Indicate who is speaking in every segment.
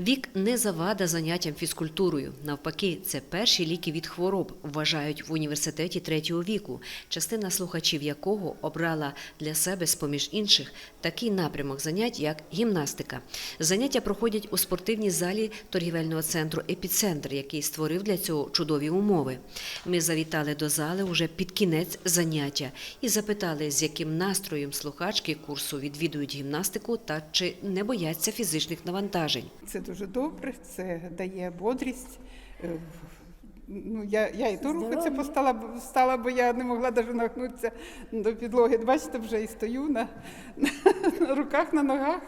Speaker 1: Вік не завада заняттям фізкультурою. Навпаки, це перші ліки від хвороб, вважають в університеті третього віку, частина слухачів якого обрала для себе, з-поміж інших, такий напрямок занять, як гімнастика. Заняття проходять у спортивній залі торгівельного центру Епіцентр, який створив для цього чудові умови. Ми завітали до зали уже під кінець заняття і запитали, з яким настроєм слухачки курсу відвідують гімнастику та чи не бояться фізичних навантажень.
Speaker 2: Це дуже добре, це дає бодрість. Е, Ну, я, я і ту руку це постала, встала, бо я не могла навіть нагнутися до підлоги. Бачите, вже і стою на, на руках, на ногах.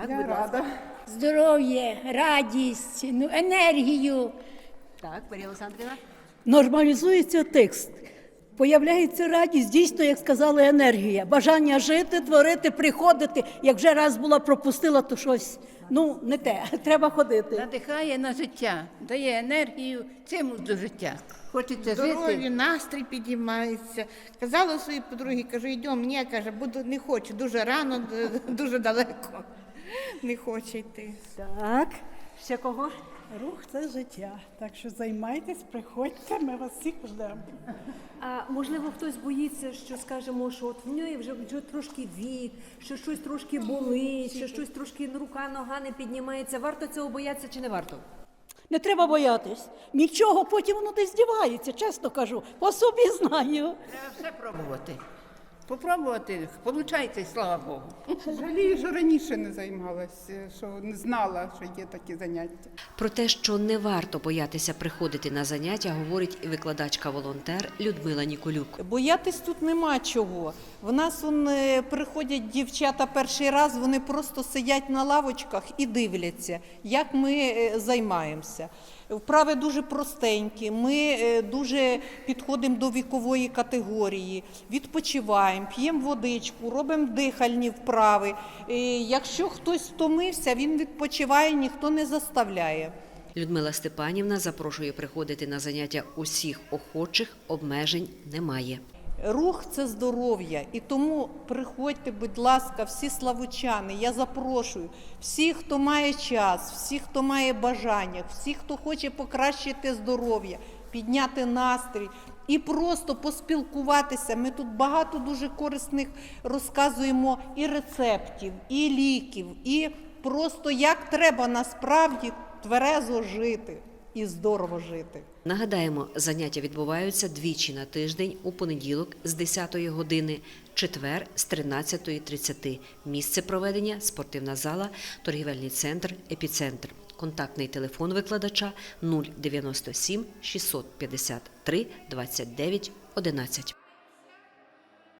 Speaker 1: Так,
Speaker 2: я рада.
Speaker 3: здоров'я, радість, ну, енергію.
Speaker 1: Так, Марія Олександрівна.
Speaker 4: Нормалізується текст. Появляється радість, дійсно, як сказали, енергія, бажання жити, творити, приходити. Як вже раз була пропустила, то щось ну не те. Треба ходити.
Speaker 3: Надихає на життя, дає енергію цимус до життя. Хочеться
Speaker 5: Здоров'я,
Speaker 3: жити.
Speaker 5: настрій підіймається. Казала своїй подругі, кажу, йдемо, ні, каже, буду не хочу, дуже рано, дуже далеко. Не хоче йти.
Speaker 4: Так, ще кого?
Speaker 6: Рух це життя. Так що займайтесь, приходьте, ми вас всіх ждемо.
Speaker 7: А можливо, хтось боїться, що скажемо, що от в нього вже, вже трошки вік, що щось трошки болить, що щось трошки рука, нога не піднімається. Варто цього боятися чи не варто?
Speaker 4: Не треба боятись. Нічого, потім воно десь здівається, чесно кажу. По собі знаю.
Speaker 3: Треба все пробувати. Попробувати, виходить, слава Богу.
Speaker 2: Жалію, що раніше не займалася, що не знала, що є такі заняття.
Speaker 1: Про те, що не варто боятися приходити на заняття, говорить і викладачка-волонтер Людмила Ніколюк.
Speaker 8: Боятись тут нема чого. В нас он, е, приходять дівчата перший раз, вони просто сидять на лавочках і дивляться, як ми е, займаємося. Вправи дуже простенькі. Ми е, дуже підходимо до вікової категорії, відпочиваємо, п'ємо водичку, робимо дихальні вправи. Е, Якщо хтось втомився, він відпочиває, ніхто не заставляє.
Speaker 1: Людмила Степанівна запрошує приходити на заняття усіх охочих, обмежень немає.
Speaker 8: Рух це здоров'я, і тому приходьте, будь ласка, всі славучани. Я запрошую всіх, хто має час, всіх, хто має бажання, всіх, хто хоче покращити здоров'я, підняти настрій і просто поспілкуватися. Ми тут багато дуже корисних розказуємо і рецептів, і ліків, і просто як треба насправді тверезо жити і здорово жити.
Speaker 1: Нагадаємо, заняття відбуваються двічі на тиждень у понеділок з 10 години, четвер з 13.30. Місце проведення спортивна зала, торгівельний центр, епіцентр. Контактний телефон викладача 097 653 29 11.